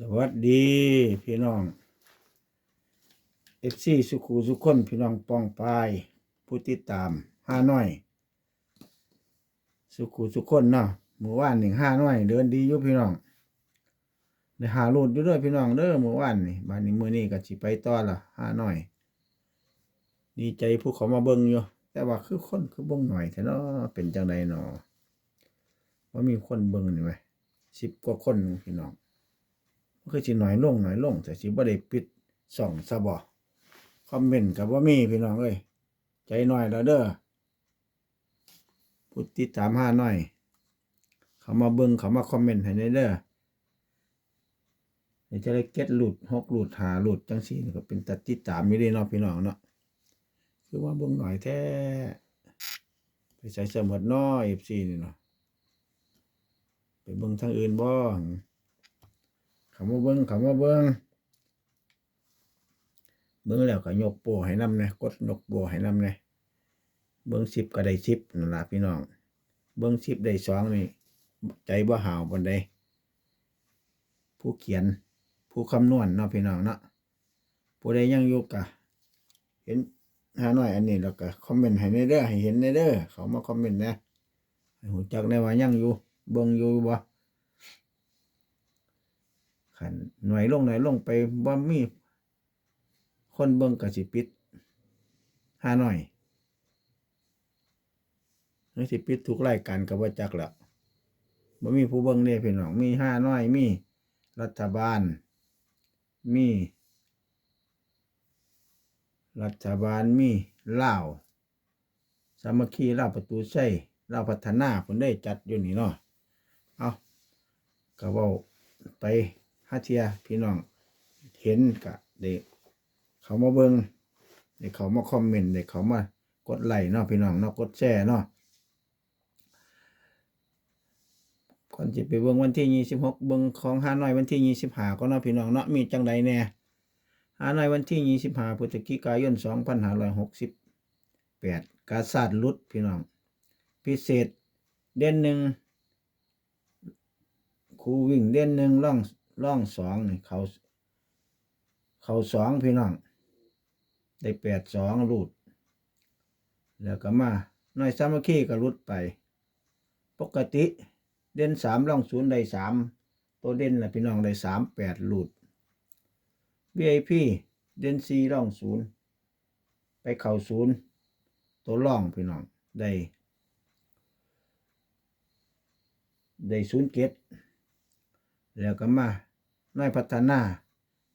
สวัสดีพี่น้องเอฟซีสุขูสุขคนพี่น้องปองปายผู้ติดตามห้าน้อย สุขูสุขคนเนาะเมื่อวานหนึ่งห้าน้อย เดินดีอยู่พี่น้องได้หาลูดอยู่ด้วยพี่น้องเด้อเมื่อวานนี่บานนี้มื้อนี้ก็สิไปต่อละห้าน้อยดีใจผู้เขามาเบิ่งอยู่แต่ว่าคือคนคือเบิ่งหน่อยแท้เนาะเป็นจังไดเนาะว่ามีคนเบิ่งนี่ไหมสิบกว่าคนพี่น้อง คือสิหน่อยลงหน่อยลงแต่สิบ่ได้ปิดส่องซะบ่คอมเมนต์ก็บ่มีพี่น้องเอ้ยใจหน่อยแล้วเด้อผู้ติดตามห้าหน่อย เขามาเบิ่งเขามาคอมเมนต์ให้ในเด้อเดี๋ยวจะได้เก็ตหลุดหกหลุดหาหลุดจังซี่นี่ก็เป็นตัดติดตามไม่ได้เนาะพี่น้องเนาะคือว่าเบิ่งหน่อยแท้ไปใส่เสมดน้อย FC นี่เนาะไปเบิ่งทางอื่นบ่เขามาเบิ้งขามาเบิ้งเบิ้งแล้วก็ยกโปให้นำเนี่ยกดยกโปให้นำเนี่ยเบิ้งสิบก็ได้สิบนั่นละพี่น้อง เบิ้งสิบได้สองนี่ ใจบ่หาวบนใดผู้เขียน ผู้คำนวณเนาะพี่น้องเนาะผู้ใดยังอยู่กะเห็นหาหน่อยอันนี้แล้วก็คอมเมนต์ให้ในเด้อให้เห็นในเด้อเขามาคอมเมนต์นะห้หูจักได้ว่ายังอยู่เบิ้งอยู่บ่ ขันหน่วยลงหน่วยลงไปบ่มีคนเบิ่งก็สิปิดหาหน่อยนี่สิปิดทุกรายการก็บ่จักแล้วบ่มีผู้เบิ่งเด้พี่น้องมีห้าน้อยมีรัฐบาล มี รัฐบาลมีเลาสามัคคีลาประตูใช้ลาพัฒนาเพิ่นได้จัดอยู่นี่เนาะเอาก็เว้าไป ห้าเทียพี่น้องเห็นกะเด็กเขามาเบิงเด็กเขามาคอมเมนต์เด็กเขามากดไลค์เนาะพี่น้องเนาะกดแชร์เนาะก่อนจะไปเบิ่งวันที่ยี่สิบหกเบิ่งของฮานอยวันที่ยี่สิบห้าก็เนาะพี่น้องเนาะมีจังใดแน่ฮานอยวันที่ยี่สิบห้าพฤศจิกายนสองพันห้าร้อยหกสิบแปดกาซาดลุดพี่น้อง พิเศษเด่นหนึ่งครูวิ่งเด่นหนึ่งล่อง ร่องสองนี่เขาเขาสองพี่น้อง ได้แปดสองรูด แล้วก็มาน้อยสามัคคีก็รุดไป ปกติเด่นสามร่องศูนย์ได้สามตัวเด่นนะพี่น้องได้สามแปดรูด VIP เด่นสี่ร่องศูนย์ไปเข่าศูนย์ตัวร่องพี่น้องได้ได้ศูนย์เกตแล้วก็มา น้อยพัฒนา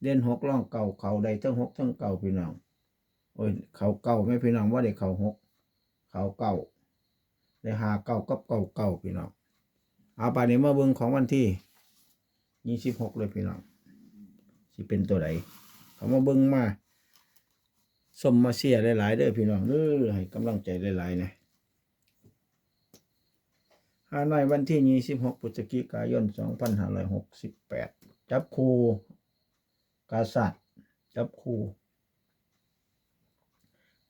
เด่นหกล่องเก่าเขาได้ทั้งหกทั้งเก่าพี่น้อง โอ้ย เขาเก่าไม่พี่น้องว่าได้เขาหกเขาเก่าได้หาเก่ากับเก่าเก่าพี่น้องเอาไปนี้มาเบิ่งของวันที่ยี่สิบหกเลยพี่น้องสิเป็นตัวไหนเขามาเบิ่งมาสมมาเสียหลายๆเด้อพี่น้องเด้อให้กำลังใจหลายๆนะฮานอยวันที่ 26พฤศจิกายน 2568 จับคูกาสัตจับคู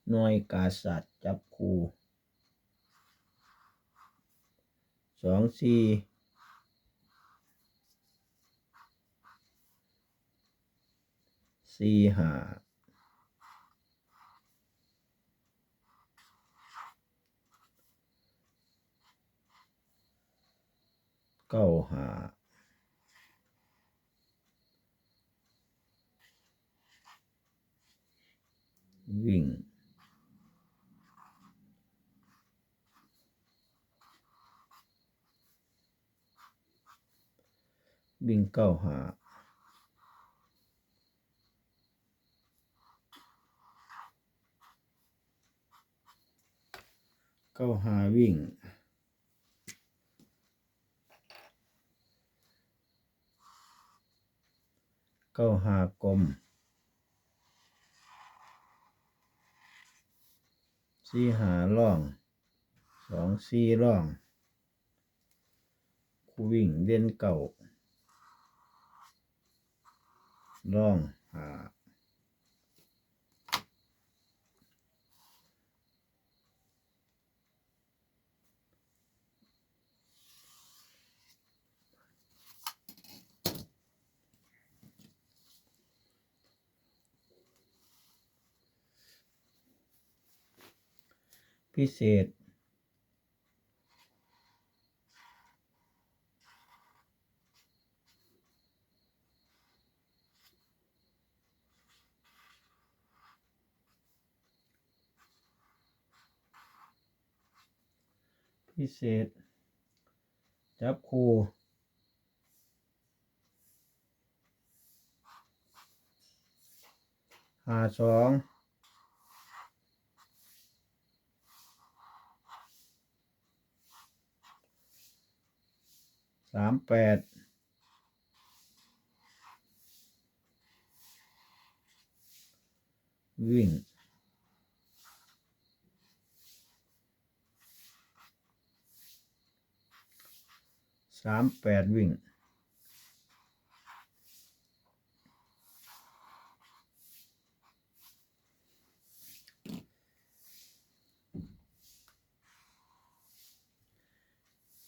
หน่วยกาสัตจับคูสองสี่สี่ห้าเก้าห้า วิ่ง วิ่งเก้าหาเก้าหาวิ่งเก้าหากลม สี่หาล่องสองสี่ล่องคูวิ่งเด่นเก่าล่องหา พิเศษ พิเศษ จับคู่หาสองามแปดวิ่งสามแปดวิ่ง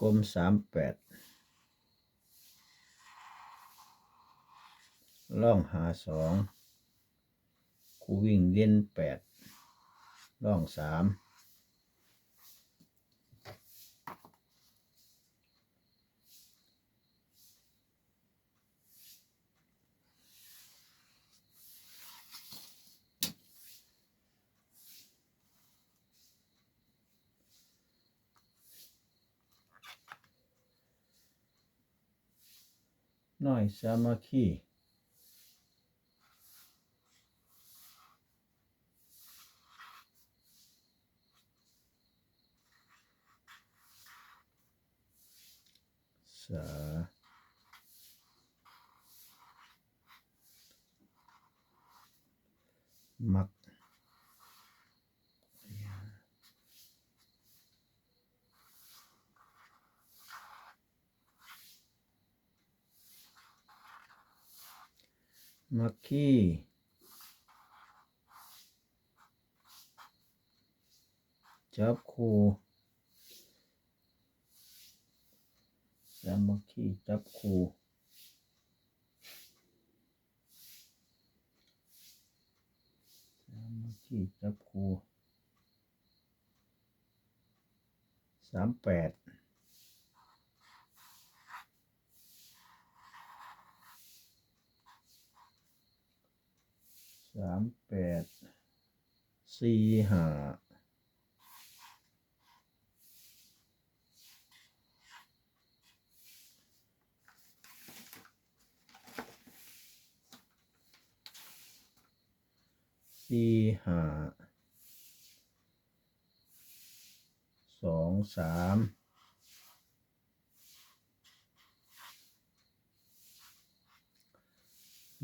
กลมสามแปด ล่องหาสองคูวิ่งเล่นแปดล่องสามน้อยสามัคคี สา มักมักขี้จับคู่สามัคคีจับคู่ สามัคคีจับคู่สามแปดสามแปดสี่ห้า สี่ห้าสองสาม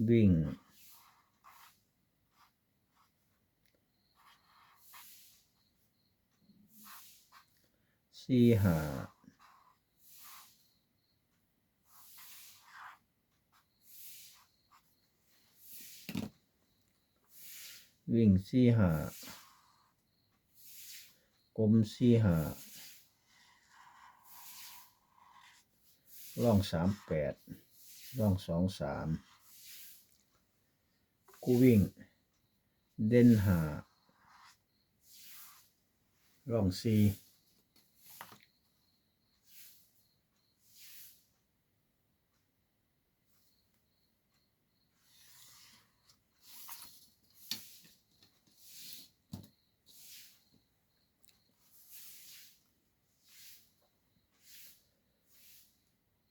วิ่งสี่ห้า วิ่งสี่หากลมสี่หาล่องสามแปดล่องสองสามกูวิ่ง เด่นหาล่องสี่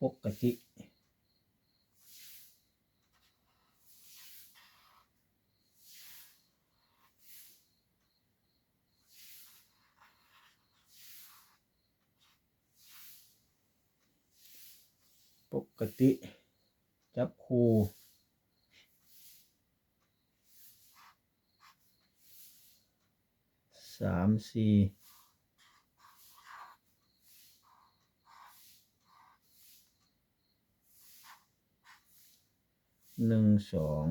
ปกติ ปกติ จับคูสามสี่ หนึ่งสอง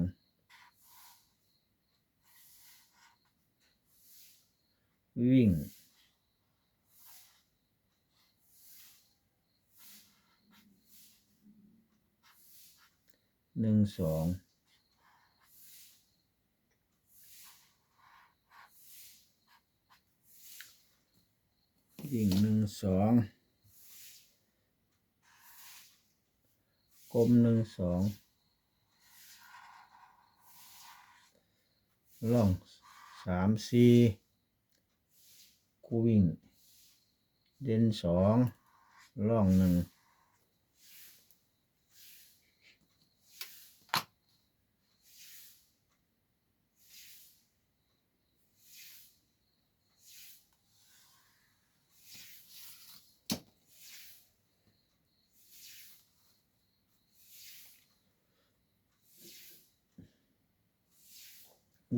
วิ่งหนึ่งสองวิ่งหนึ่งสองกลมหนึ่งสอง ล่องสามสี่คู่วิ่ง เด่นสองล่องหนึ่ง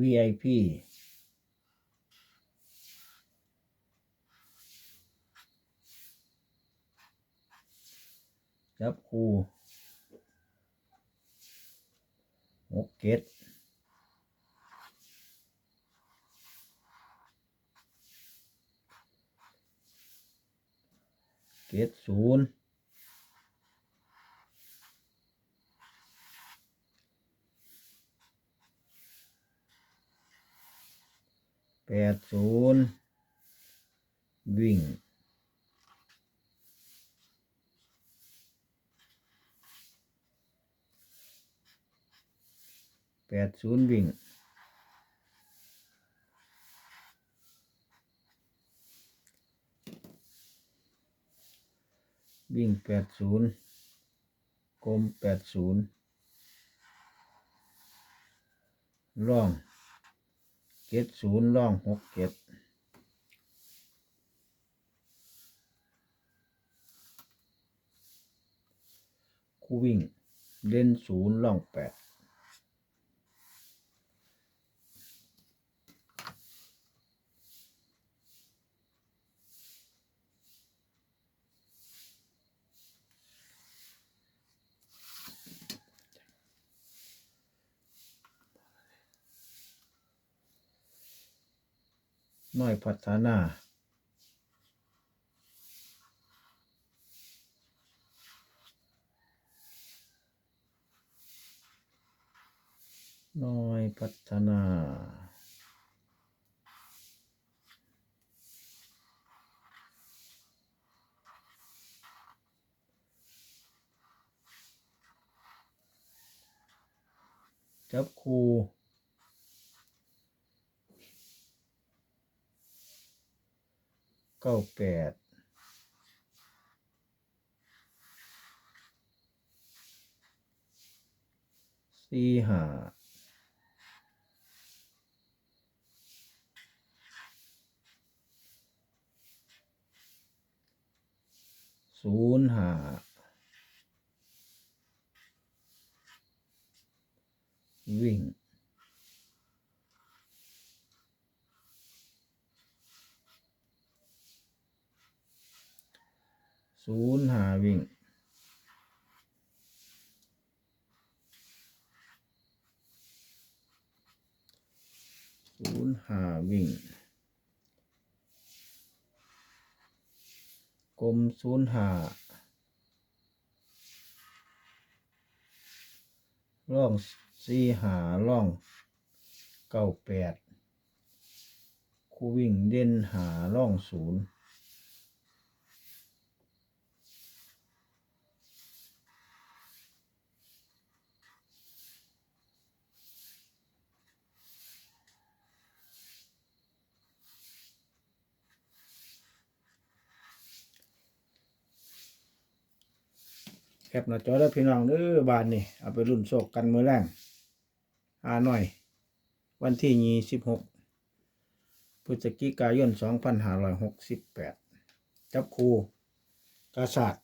VIP จับคู่หกเก็ดเก็ดศูนย์แปดศูนย์วิ่ง แปด ศูนย์วิ่งวิ่งแปดศูนย์กลมแปดศูนย์ร่องเจ็ดศูนย์ร่องหกเจ็ดคู่วิ่งเล่นศูนย์ร่องแปด น้อยพัฒนาน้อยพัฒนาจับคู เก้าแปดสี่ห้าศูนย์ห้าวิ่ง ศูนย์หาวิ่งศูนย์หาวิ่ง กลมศูนย์หาล่องสี่หาล่องเก้าแปดคู่วิ่งเด่นหาล่องศูนย์ แคปหน้าจอแล้วพี่น้องเด้อบานนี่เอาไปรุ่นโศกกันมือแรงหาหน่อย วันที่ยี่สิบหกพฤศจิกายนสองพันห้าร้อยหกสิบแปดจับคูกาศาสตร์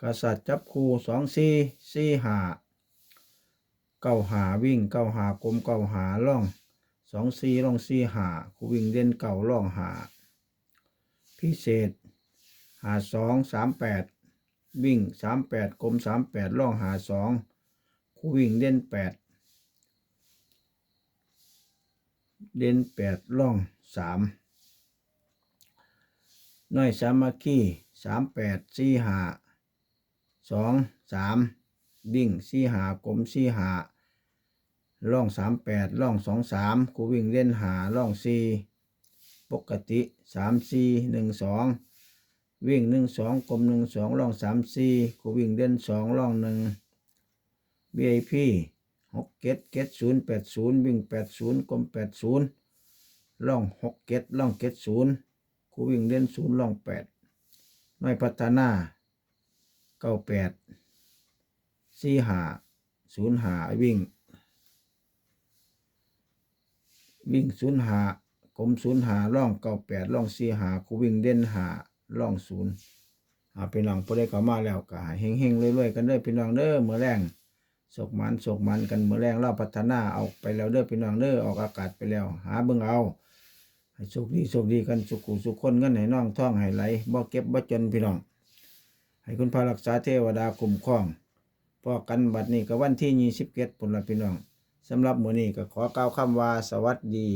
กาศาสตร์จับคูสองสี่สี่หาเก้าหาวิ่งเก้าหากลมเก้าหาล่องสองสี่ล่องสี่หาคูวิ่งเด่นเก้าล่องหาพิเศษ หาสองสามแปดวิ่งสามแปดกลมสามแปดล่องหาสองคู่วิ่งเด่นแปดเด่นแปดล่องสามน้อยสามัคคีสามแปดสี่หาสองสามวิ่งสี่หากลมสี่หาล่องสามแปดล่องสองสามคู่วิ่งเล่นหาล่องสี่ปกติสามสี่หนึ่งสอง วิ่งหนึ่งสองกลมหนึ่งสองล่องสามสี่กูวิ่งเด่นสองล่องหนึ่ง VIP หกเกตเกตศูนย์แปดศูนย์วิ่งแปดศูนย์กลมแปดศูนย์ล่องหกเกตล่องเกตศูนย์กูวิ่งเด่นศูนย์ล่องแปดน้อยพัฒนาเก้าแปดสี่หาศูนย์หาวิ่ง วิ่งศูนย์หากลมศูนย์หาล่องเก้าแปดล่องสี่หากูวิ่งเด่นหา ล่องศูนย์หาพี่น้องพอได้เข้ามาแล้วก็ให้เฮงๆรวยๆกันเด้อพี่น้องเด้อเมื่อแรงสกมันสกมันกันเมื่อแรงเราพัฒนาเอาไปแล้วเด้อพี่น้องเด้อออกอากาศไปแล้ว หาเบิ่งเอาให้โชคดีโชคดีกันสุขุสุขคนเงินให้น้องท่องให้ไหลบ่เก็บบ่จนพี่น้อง ให้คุณพระรักษาเทวดาคุ้มครองพอกันบัดนี้ก็วันที่ยี่สิบเก็ดปุ่นละพี่น้องสำหรับมื้อนี้ก็ขอกล่าวคำว่าสวัสดี